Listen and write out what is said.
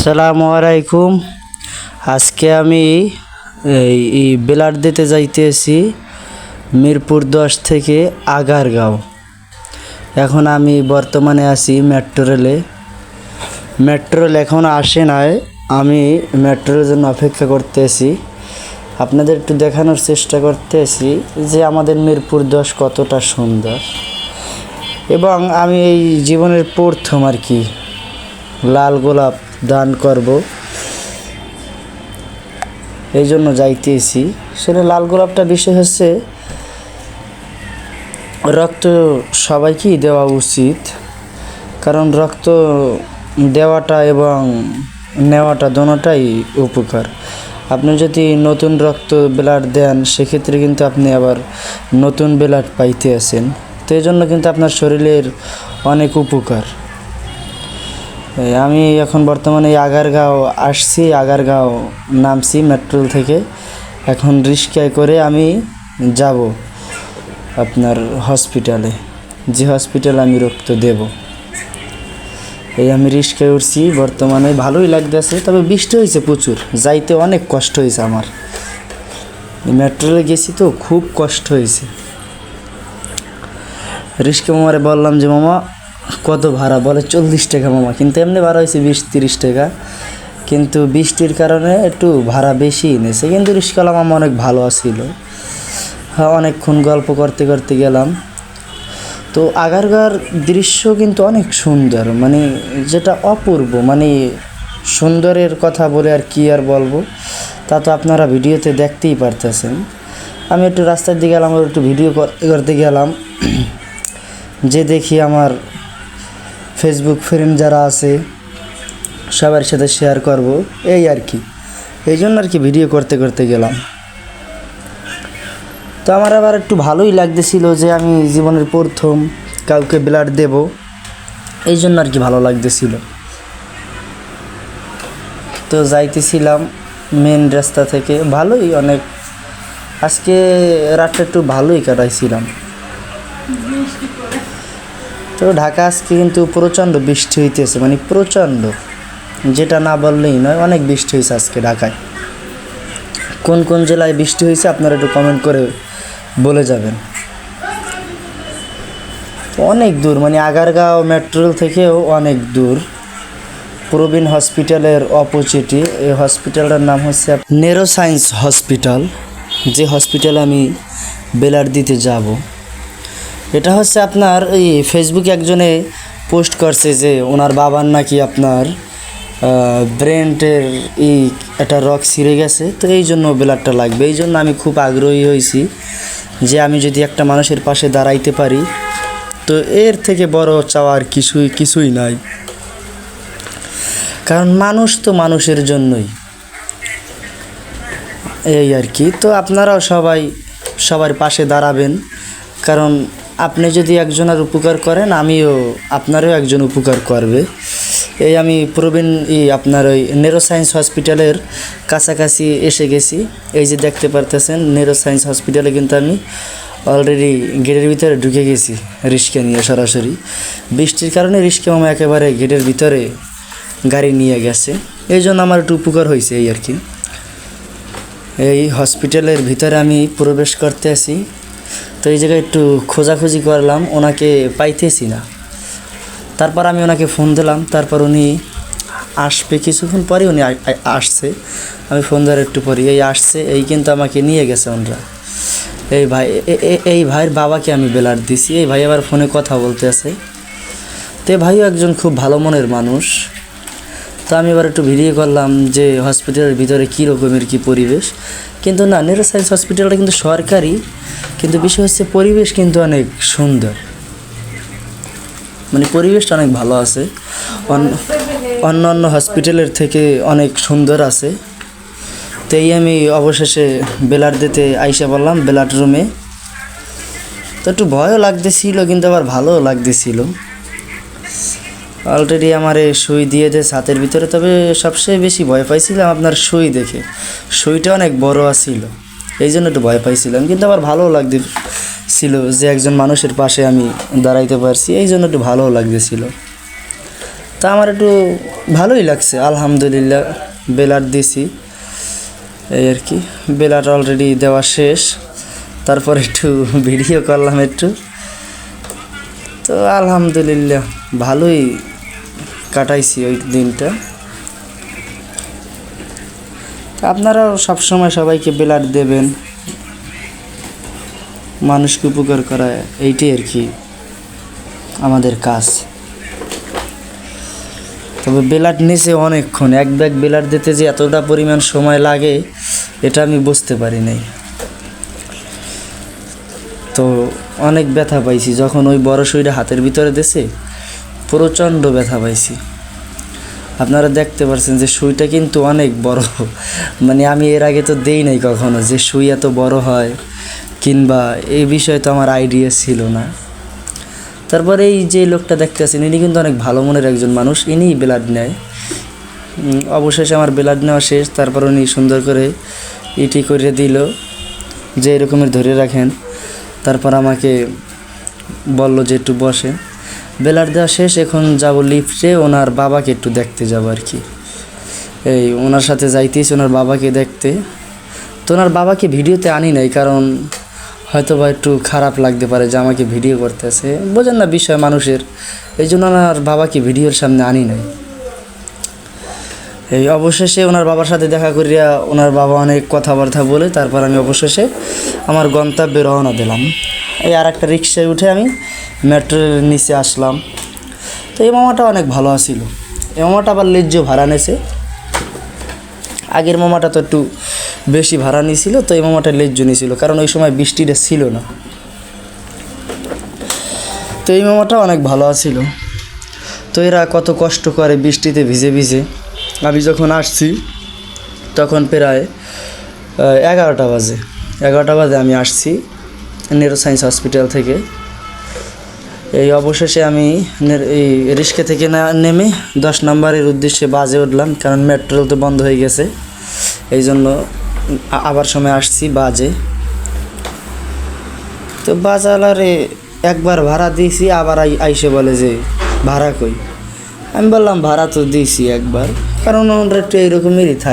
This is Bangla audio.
আসসালামু আলাইকুম। আজকে আমি এই বেলার দিতে যাইতেছি মিরপুর দশ থেকে আগারগাঁও। এখন আমি বর্তমানে আছি মেট্রো রেলে। মেট্রো রেল এখন আসে নাই, আমি মেট্রোর জন্য অপেক্ষা করতেছি। আপনাদের একটু দেখানোর চেষ্টা করতেছি যে আমাদের মিরপুর দশ কতটা সুন্দর। এবং আমি এই জীবনের প্রথম আর কি, লাল গোলাপ। দান করব। এই জন্য যাইতেছি। সেটা লাল গোলাপটা বিষয় হচ্ছে, রক্ত সবাইকেই দেওয়া উচিত। কারণ রক্ত দেওয়াটা এবং নেওয়াটা দোনোটাই উপকার। আপনি যদি নতুন রক্ত ব্লাড দেন, সেক্ষেত্রে কিন্তু আপনি আবার নতুন ব্লাড পাইতে আছেন। তো এই জন্য কিন্তু আপনার শরীরের অনেক উপকার। আমি এখন বর্তমানে আগারগাঁও আসছি, আগারগাঁও নামছি মেট্রোল থেকে। এখন রিক্সায় করে আমি যাব আপনার হসপিটালে। যে হসপিটাল আমি রক্ত দেব। এই আমি রিক্সায় উঠছি, বর্তমানে ভালোই লাগতেছে, তবে বৃষ্টি হয়েছে প্রচুর, যাইতে অনেক কষ্ট হয়েছে আমার। মেট্রোলে গেছি তো খুব কষ্ট হয়েছে। রিস্কে মামারে বললাম যে, মামা কত ভাড়া? বলে চল্লিশ টাকা মামা। কিন্তু এমনি ভাড়া হয়েছে বিশ, তিরিশ টাকা। কিন্তু বৃষ্টির কারণে একটু ভাড়া বেশি নিয়েছে কিন্তু রিস্কালা মামা অনেক ভালো ছিল হ্যাঁ অনেকক্ষণ গল্প করতে করতে গেলাম। তো আগারগার দৃশ্য কিন্তু অনেক সুন্দর। মানে যেটা অপূর্ব মানে সুন্দরের কথা বলে আর কি আর বলব, তা তো আপনারা ভিডিওতে দেখতেই পারতেছেন। আমি একটু রাস্তার দিকে গেলাম, একটু ভিডিও করতে করতে গেলাম। যে দেখি আমার ফেসবুক ফ্রেন্ড যারা আছে, সবার সাথে শেয়ার করব। এই আর কি। এই জন্য আর কি ভিডিও করতে করতে গেলাম। তো আমার আবার একটু ভালোই লাগতেছিল যে আমি জীবনের প্রথম কাউকে ব্লাড দেব। এই জন্য আর কি ভালো লাগতেছিল। তো যাইতেছিলাম মেন রাস্তা থেকে। ভালোই অনেক। আজকে রাতটা একটু ভালোই কাটাইছিলাম। তো ঢাকা আজকে কিন্তু প্রচণ্ড বৃষ্টি হইতেছে মানে প্রচণ্ড। যেটা না বললেই নয়, অনেক বৃষ্টি হয়েছে আজকে ঢাকায়। কোন কোন জেলায় বৃষ্টি হয়েছে আপনারা একটু কমেন্ট করে বলে যাবেন। অনেক দূর মানে আগারগাঁও মেট্রো থেকেও অনেক দূর। প্রবীণ হসপিটালের অপোজিটে এই হসপিটালটার নাম হচ্ছে নেরো সায়েন্স হসপিটাল যে হসপিটালে আমি বেলার দিতে যাব। এটা হচ্ছে আপনার এই ফেসবুকে একজনে পোস্ট করছে যে ওনার বাবার নাকি আপনার ব্রেন্টের এই একটা রক ছিঁড়ে গেছে। তো এই জন্য ব্লাডটা লাগবে। এই জন্য আমি খুব আগ্রহী হয়েছি যে আমি যদি একটা মানুষের পাশে দাঁড়াইতে পারি, তো এর থেকে বড় চাওয়ার কিছুই কিছুই নাই। কারণ মানুষ তো মানুষের জন্যই। এই আর কি। তো আপনারাও সবাই সবার পাশে দাঁড়াবেন। কারণ আপনি যদি একজনের উপকার করেন, আমিও আপনারও একজন উপকার করবে। এই আমি প্রবীণ ই আপনার ওই নেরো সায়েন্স হসপিটালের কাছাকাছি এসে গেছি। এই যে দেখতে পারতেছেন নেরো সায়েন্স হসপিটালে কিন্তু আমি অলরেডি গেটের ভিতরে ঢুকে গেছি, রিস্কা নিয়ে সরাসরি। বৃষ্টির কারণে রিস্কা মামা একেবারে গেটের ভিতরে গাড়ি নিয়ে গেছে। এই জন্য আমার একটু উপকার হয়েছে এই আর কি। এই হসপিটালের ভিতরে আমি প্রবেশ করতে আসি তো এই জায়গায় একটু খোঁজাখুঁজি করলাম, ওনাকে পাইতেছি না। তারপর আমি ওনাকে ফোন দিলাম, তারপর উনি আসবে কিছুক্ষণ পরে উনি আসছে। আমি ফোন দেওয়ার একটু পরে এই আসছে, এই কিন্তু আমাকে নিয়ে গেছে ওনারা। এই ভাই এই ভাইয়ের বাবাকে আমি বেলার দিছি, এই ভাই আবার ফোনে কথা বলতে আছে। তো ভাইও একজন খুব ভালো মনের মানুষ। তো আমি এবার একটু ভিডিও করলাম যে হসপিটালের ভিতরে কী রকমের কী পরিবেশ। কিন্তু না নেরো সায়েন্স হসপিটালটা কিন্তু সরকারি। কিন্তু বিষয় হচ্ছে পরিবেশ কিন্তু অনেক সুন্দর। মানে পরিবেশটা অনেক ভালো আছে। অন্য অন্য হসপিটালের থেকে অনেক সুন্দর আছে। তো এই আমি অবশেষে বেলার দিতে আইসা বললাম বেলার রুমে তো একটু ভয়ও লাগতেছিল, কিন্তু আবার ভালোও লাগতেছিল। অলরেডি আমার সুই দিয়ে দেয় হাতের ভিতরে, তবে সবচেয়ে বেশি ভয় পাইছিলাম আপনার সুই দেখে। সুইটা অনেক বড় আছিল। এই জন্য একটু ভয় পাইছিলাম। কিন্তু আবার ভালোও লাগতে ছিল যে একজন মানুষের পাশে আমি দাঁড়াইতে পারছি এই জন্য একটু ভালোও লাগতেছিল। তা আমার একটু ভালোই লাগছে, আলহামদুলিল্লাহ, বেলার দিছি। এই আর কি, বেলার অলরেডি দেওয়া শেষ। তারপর একটু ভিডিও করলাম একটু। তো আলহামদুলিল্লাহ, ভালোই কাটাইছি ওই দিনটা তা আপনারাও সবসময় সবাইকে বেলার দেবেন। মানুষকে উপকার করা এইটাই আর কি আমাদের কাজ। তবে বেলাট নিচে অনেকক্ষণ, এক ব্যাগ বেলাট দিতে যে এতটা পরিমাণ সময় লাগে, এটা আমি বুঝতে পারি নাই। তো অনেক ব্যথা পাইছি, যখন ওই বড় সুইটা হাতের ভিতরে দিছে, প্রচণ্ড ব্যথা পাইছি। আপনারা দেখতে পাচ্ছেন যে সুইটা কিন্তু অনেক বড়। মানে আমি এর আগে তো দেই নাই কখনো যে সুই এত বড় হয় কিংবা এই বিষয়ে তো আমার আইডিয়া ছিল না। তারপরে এই যে লোকটা দেখতে আছেন, ইনি কিন্তু অনেক ভালো মনের একজন মানুষ ইনি ব্লাড নেয়। অবশেষে আমার ব্লাড নেওয়া শেষ, তারপর উনি সুন্দর করে ইটি করে দিল যে এরকমের ধরে রাখেন। তারপর আমাকে বলল যে একটু বসে বেলার দেওয়া শেষ, এখন যাব লিফটে ওনার বাবাকে একটু দেখতে যাব আর কি। এই, ওনার সাথে যাইতেছি, ওনার বাবাকে দেখতে। তো ওনার বাবাকে ভিডিওতে আনি নাই, কারণ হয়তো বা একটু খারাপ লাগতে পারে যে আমাকে ভিডিও করতেছে। বোঝেন না বিষয় মানুষের, এই জন্য ওনার বাবাকে ভিডিওর সামনে আনি নাই। এই অবশেষে ওনার বাবার সাথে দেখা করিয়া ওনার বাবা অনেক কথাবার্তা বলে, তারপর আমি অবশেষে আমার গন্তব্যে রওনা দিলাম। এই আর একটা রিক্সায় উঠে আমি মেট্রোর নিচে আসলাম। তো এই মামাটা অনেক ভালো আছিল। এই মামাটা আবার লেজ্জ ভাড়া নেছে। আগের মামাটা তো একটু বেশি ভাড়া নিয়েছিল তো এই মামাটা লেজ্জ নিয়েছিল কারণ ওই সময় বৃষ্টিটা ছিল না। তো এই মামাটা অনেক ভালো আছিল। তো এরা কত কষ্ট করে বৃষ্টিতে ভিজে ভিজে আমি যখন আসছি, তখন প্রায় এগারোটা বাজে। এগারোটা বাজে আমি আসছি নেরো সায়েন্স হসপিটাল থেকে। এই অবশেষে আমি এই রিক্সা থেকে নেমে দশ নম্বরের উদ্দেশ্যে বাজে উঠলাম, কারণ মেট্রো তো বন্ধ হয়ে গেছে। এই জন্য আবার সময় আসছি বাজে। তো বাজালারে একবার ভাড়া দিয়েছি, আবার আই- আইসে বলে যে, ভাড়া কই? আমি বললাম, ভাড়া তো দিয়েছি একবার। কারণ ওরা একটু থাকে।